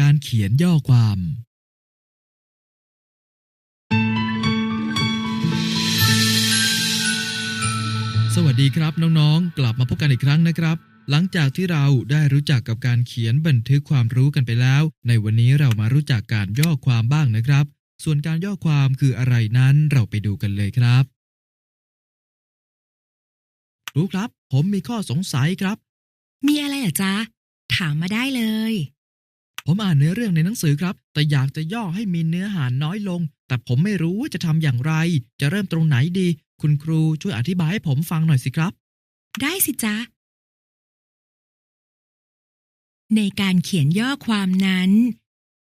การเขียนย่อความ สวัสดีครับน้องๆ กลับมาพบกันอีกครั้งนะครับ หลังจากที่เราได้รู้จักกับการเขียนบันทึกความรู้กันไปแล้ว ในวันนี้เรามารู้จักการย่อความบ้างนะครับ ส่วนการย่อความคืออะไรนั้นเราไปดูกันเลยครับครูครับ ผมมีข้อสงสัยครับ มีอะไรเหรอจ๊ะ ถามมาได้เลย ผมอ่านเนื้อเรื่องในหนังสือครับ แต่อยากจะย่อให้มีเนื้อหาน้อยลง แต่ผมไม่รู้ว่าจะทำอย่างไร จะเริ่มตรงไหนดี คุณครูช่วยอธิบายให้ผมฟังหน่อยสิครับ ได้สิจ๊ะ ในการเขียนย่อความนั้น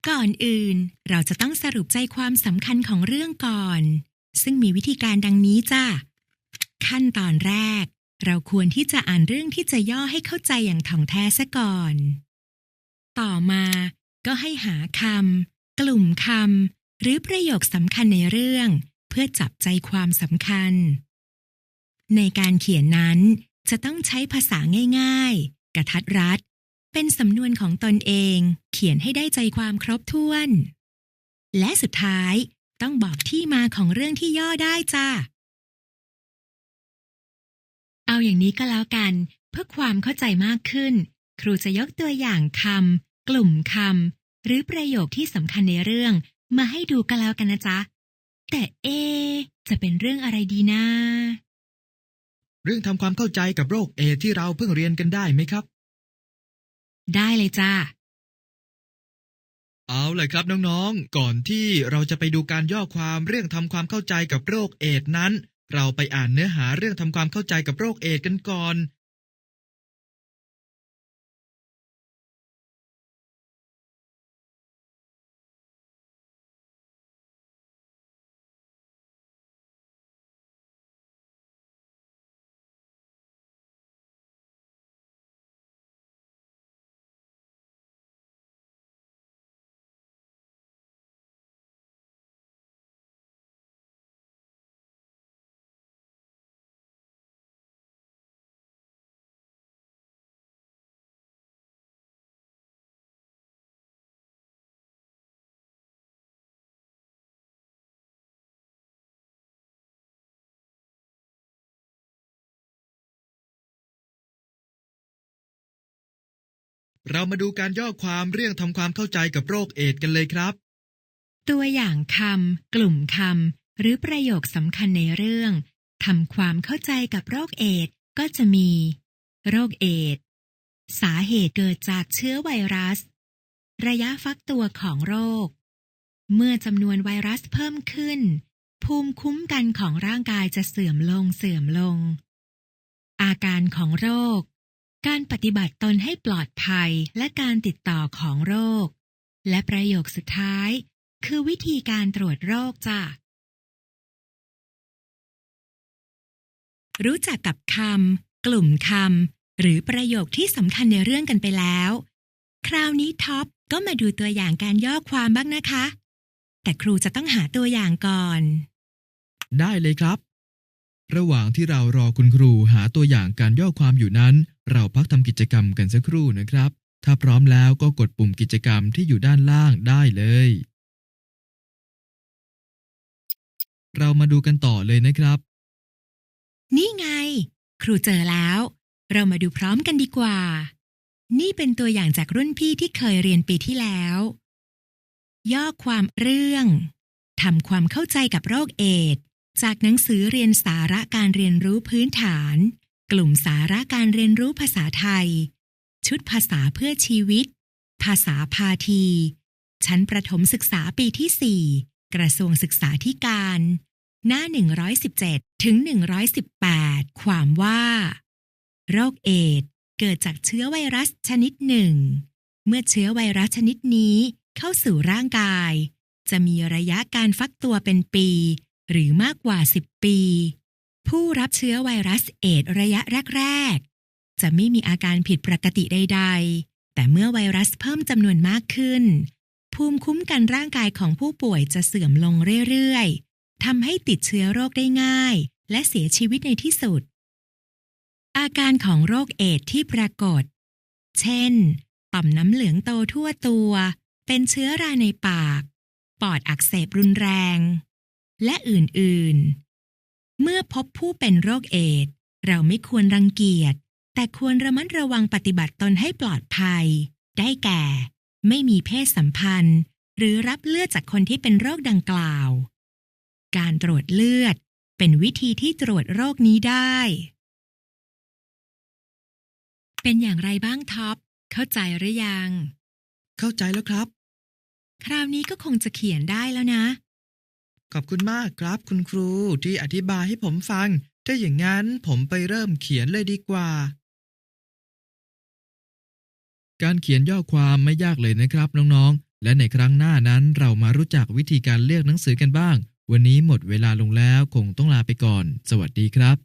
ก่อนอื่นเราจะต้องสรุปใจความสำคัญของเรื่องก่อน ซึ่งมีวิธีการดังนี้จ้ะ ขั้นตอนแรก เราควรที่จะอ่านเรื่องที่จะย่อให้เข้าใจอย่างถ่องแท้ซะก่อนต่อมา ก็ให้หาคำกลุ่มคำหรือประโยคสำคัญในเรื่อง เพื่อจับใจความสำคัญ ในการเขียนนั้นจะต้องใช้ภาษาง่าย ๆ กระทัดรัด เป็นสำนวนของตนเอง เขียนให้ได้ใจความครบถ้วน และสุดท้ายต้องบอกที่มาของเรื่องที่ย่อได้จ้าเอาอย่างนี้ก็แล้วกัน เพื่อความเข้าใจมากขึ้น ครูจะยกตัวอย่างคำกลุ่มคำ หรือประโยคที่สำคัญในเรื่องมาให้ดูกันแล้วกันนะจ๊ะ แต่เอะจะเป็นเรื่องอะไรดีนะเรื่องทำความเข้าใจกับโรคเอดส์ที่เราเพิ่งเรียนกันได้ไหมครับ ได้เลยจ้าเอาเลยครับน้องๆ ก่อนที่เราจะไปดูการย่อความเรื่องทำความเข้าใจกับโรคเอดส์นั้น เราไปอ่านเนื้อหาเรื่องทำความเข้าใจกับโรคเอดส์กันก่อน เรามาดูการย่อความเรื่องทำความเข้าใจกับโรคเอดส์กันเลยครับ ตัวอย่างคำกลุ่มคำหรือประโยคสำคัญในเรื่องทำความเข้าใจกับโรคเอดส์ก็จะมี โรคเอดส์สาเหตุเกิดจากเชื้อไวรัส ระยะฟักตัวของโรค เมื่อจำนวนไวรัสเพิ่มขึ้น ภูมิคุ้มกันของร่างกายจะเสื่อมลงเสื่อมลง อาการของโรค การปฏิบัติตนให้ปลอดภัยและการติดต่อของโรค และประโยคสุดท้าย คือวิธีการตรวจโรคจ้ะรู้จักกับคำกลุ่มคำหรือประโยคที่สำคัญในเรื่องกันไปแล้ว คราวนี้ท็อปก็มาดูตัวอย่างการย่อความบ้างนะคะ แต่ครูจะต้องหาตัวอย่างก่อน ได้เลยครับ ระหว่างที่เรารอคุณครูหาตัวอย่างการย่อความอยู่นั้น เราพักทำกิจกรรมกันสักครู่นะครับ ถ้าพร้อมแล้วก็กดปุ่มกิจกรรมที่อยู่ด้านล่างได้เลย เรามาดูกันต่อเลยนะครับ นี่ไง ครูเจอแล้ว เรามาดูพร้อมกันดีกว่า นี่เป็นตัวอย่างจากรุ่นพี่ที่เคยเรียนปีที่แล้ว ย่อความเรื่องทำความเข้าใจกับโรคเอดส์จากหนังสือเรียนสาระการเรียนรู้พื้นฐาน กลุ่มสาระการเรียนรู้ภาษาไทย ชุดภาษาเพื่อชีวิต ภาษาพาที ชั้นประถมศึกษาปีที่ 4 กระทรวงศึกษาธิการ หน้า 117 ถึง 118 ความว่า โรคเอดส์เกิดจากเชื้อไวรัสชนิดหนึ่ง เมื่อเชื้อไวรัสชนิดนี้เข้าสู่ร่างกาย จะมีระยะการฟักตัวเป็นปี หรือมากกว่า 10 ปี ผู้รับเชื้อไวรัสเอดส์ระยะแรก ๆ จะไม่มีอาการผิดปกติใด ๆ แต่เมื่อไวรัสเพิ่มจำนวนมากขึ้น ภูมิคุ้มกันร่างกายของผู้ป่วยจะเสื่อมลงเรื่อย ๆทำให้ติดเชื้อโรคได้ง่าย และเสียชีวิตในที่สุด อาการของโรคเอดส์ที่ปรากฏ เช่น ต่อมน้ำเหลืองโตทั่วตัว เป็นเชื้อราในปาก ปอดอักเสบรุนแรง และอื่น ๆ เมื่อพบผู้เป็นโรคเอดส์เราไม่ควรรังเกียจ แต่ควรระมัดระวังปฏิบัติตนให้ปลอดภัย ได้แก่ ไม่มีเพศสัมพันธ์ หรือรับเลือดจากคนที่เป็นโรคดังกล่าว การตรวจเลือดเป็นวิธีที่ตรวจโรคนี้ได้ เป็นอย่างไรบ้างท็อป เข้าใจหรือยัง เข้าใจแล้วครับ คราวนี้ก็คงจะเขียนได้แล้วนะ ขอบคุณมากครับคุณครูที่อธิบายให้ผมฟัง ถ้าอย่างนั้นผมไปเริ่มเขียนเลยดีกว่า การเขียนย่อความไม่ยากเลยนะครับน้องๆ และในครั้งหน้านั้นเรามารู้จักวิธีการเลือกหนังสือกันบ้าง วันนี้หมดเวลาลงแล้วคงต้องลาไปก่อน สวัสดีครับ